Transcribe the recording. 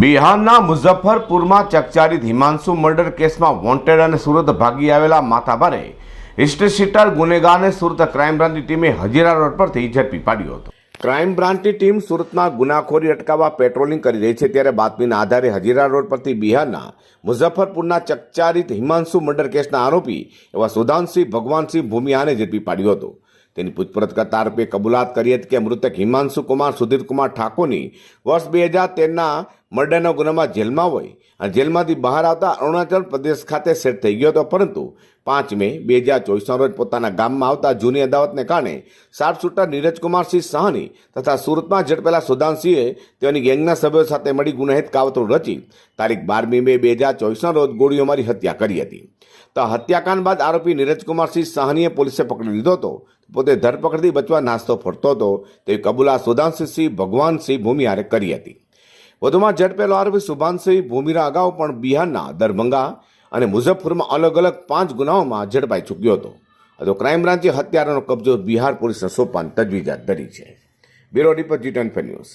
બિહારના મુઝફ્ફરપુરમાં ચકચારિત હિમાંશુ મર્ડર કેસમાં વોન્ટેડ અને સુરત ભાગી આવેલા માથાભારે હિસ્ટ્રી શીટર ગુનેગારને સુરત ક્રાઇમ બ્રાન્ચની ટીમે હજીરા રોડ પરથી ઝડપી પાડ્યો હતો. ક્રાઇમ બ્રાન્ચની ટીમ સુરતમાં ગુનાખોરી અટકાવવા પેટ્રોલિંગ કરી રહી છે ત્યારે બાતમીના આધારે હજીરા રોડ પરથી બિહારના મુઝફ્ફરપુરના ચકચારિત હિમાંશુ મર્ડર કેસના આરોપી એવા સુધાંશસિંહ ભગવાનસિંહ ભૂમિયાને ઝડપી પાડ્યો હતો. તેની પૂછપરછ કરતા આરોપીએ કબૂલાત કરી હતી કે મૃતક હિમાંશુ કુમાર સુધીર કુમાર ઠાકોરની વર્ષ બે હજાર તેરના મર્ડરના ગુનામાં જેલમાં હોય અને જેલમાંથી બહાર આવતા અરુણાચલ પ્રદેશ ખાતે સેટ થઈ ગયો હતો. પરંતુ પાંચ મે બે હજાર ચોવીસના રોજ પોતાના ગામમાં આવતા જૂની અદાવતને કારણે શાર્પશૂટર નીરજકુમારસિંહ સાહની તથા સુરતમાં ઝડપેલા સુદાનસિંહે તેઓની ગેંગના સભ્યો સાથે મળી ગુનાહિત કાવતરું રચી તારીખ બારમી મે બે હજાર ચોવીસના રોજ ગોળીઓ મારી હત્યા કરી હતી. તો હત્યાકાંડ બાદ આરોપી નીરજકુમારસિંહ સાહનીએ પોલીસે પકડી લીધો હતો. પોતે ધરપકડથી બચવા નાસ્તો ફરતો હતો. તેવી કબૂલા સુધાંશસિંહ ભગવાનસિંહ ભૂમિયારે કરી હતી. વધુમાં ઝડપેલો આરોપી સુભાનસિંહ, ભૂમિરા અગાઉ પણ બિહારના દરભંગા અને મુઝફ્ફરમાં અલગ અલગ પાંચ ગુનાઓમાં ઝડપાઈ ચૂક્યો હતો. તો ક્રાઇમ બ્રાન્ચે હત્યારાનો કબજો બિહાર પોલીસને સોંપવાની તજવીજ હાથ ધરી છે. Bureau report G ten news.